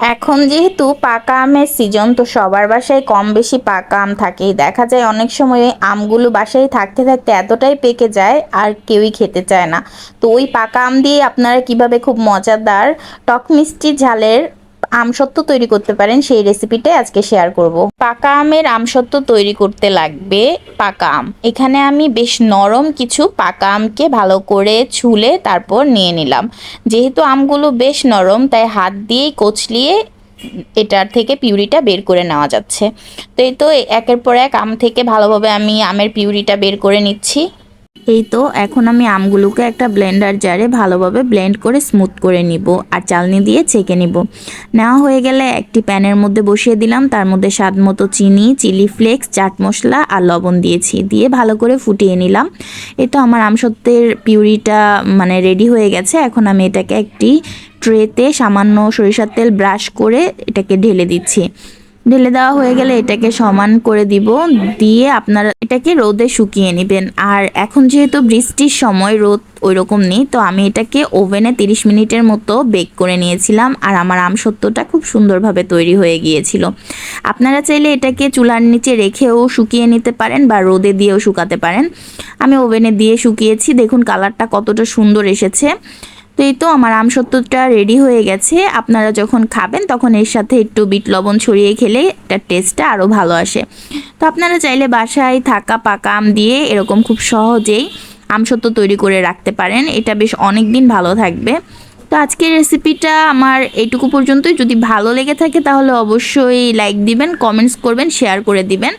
এখন যেহেতু পাকা আমের সিজন তো সবার বাসায় কম বেশি পাকা আম থাকেই। দেখা যায় অনেক সময় ওই আমগুলো বাসায় থাকতে থাকতে এতটাই পেকে যায় আর কেউই খেতে চায় না। তো ওই পাকা আম দিয়ে আপনারা কীভাবে খুব মজাদার টক মিষ্টি ঝালের আমসত্ত্ব তৈরি করতে পারেন, সেই রেসিপিটাই আজকে শেয়ার করব। পাকা আমের আমসত্ত্ব তৈরি করতে লাগবে পাকা আম। এখানে আমি বেশ নরম কিছু পাকা আমকে ভালো করে ছুলে তারপর নিয়ে নিলাম। যেহেতু আমগুলো বেশ নরম, তাই হাত দিয়েই কচলিয়ে এটার থেকে পিউরিটা বের করে নেওয়া যাচ্ছে। তো এই তো একের পর এক আম থেকে ভালোভাবে আমি আমের পিউরিটা বের করে নিচ্ছি। এই তো, এখন আমি আমগুলোকে একটা ব্লেন্ডার জারে ভালোভাবে ব্লেন্ড করে স্মুথ করে নিব আর চালনি দিয়ে ছেঁকে নিব। নেওয়া হয়ে গেলে একটি প্যানের মধ্যে বসিয়ে দিলাম। তার মধ্যে স্বাদ মতো চিনি, চিলি ফ্লেক্স, চাট মশলা আর লবণ দিয়েছি। দিয়ে ভালো করে ফুটিয়ে নিলাম। এই তো আমার আমসত্ত্বের পিউরিটা মানে রেডি হয়ে গেছে। এখন আমি এটাকে একটি ট্রেতে সামান্য সরিষার তেল ব্রাশ করে এটাকে ঢেলে দিচ্ছি। ঢেলে দেওয়া হয়ে গেলে এটাকে সমান করে দিব। দিয়ে আপনারা এটাকে রোদে শুকিয়ে নেবেন। আর এখন যেহেতু বৃষ্টির সময় রোদ ওই রকম নেই, তো আমি এটাকে ওভেনে 30 মিনিটের মতো বেক করে নিয়েছিলাম। আর আমার আমসত্ত্বটা খুব সুন্দরভাবে তৈরি হয়ে গিয়েছিল। আপনারা চাইলে এটাকে চুলার নিচে রেখেও শুকিয়ে নিতে পারেন বা রোদে দিয়েও শুকাতে পারেন। আমি ওভেনে দিয়ে শুকিয়েছি। দেখুন, কালারটা কতটা সুন্দর এসেছে। এই তো আমার আমসত্ত্বটা রেডি হয়ে গেছে। আপনারা যখন খাবেন তখন এর সাথে একটু বিট লবণ ছড়িয়ে খেলে এটার টেস্টটা আরও ভালো আসে। তো আপনারা চাইলে বাসায় থাকা পাকা আম দিয়ে এরকম খুব সহজেই আমসত্ত্ব তৈরি করে রাখতে পারেন। এটা বেশ অনেক দিন ভালো থাকবে। তো আজকের রেসিপিটা আমার এইটুকু পর্যন্তই। যদি ভালো লেগে থাকে তাহলে অবশ্যই লাইক দিবেন কমেন্টস করবেন শেয়ার করে দিবেন।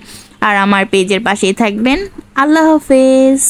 আর আমার পেজের পাশেই থাকবেন। আল্লাহ হাফেজ।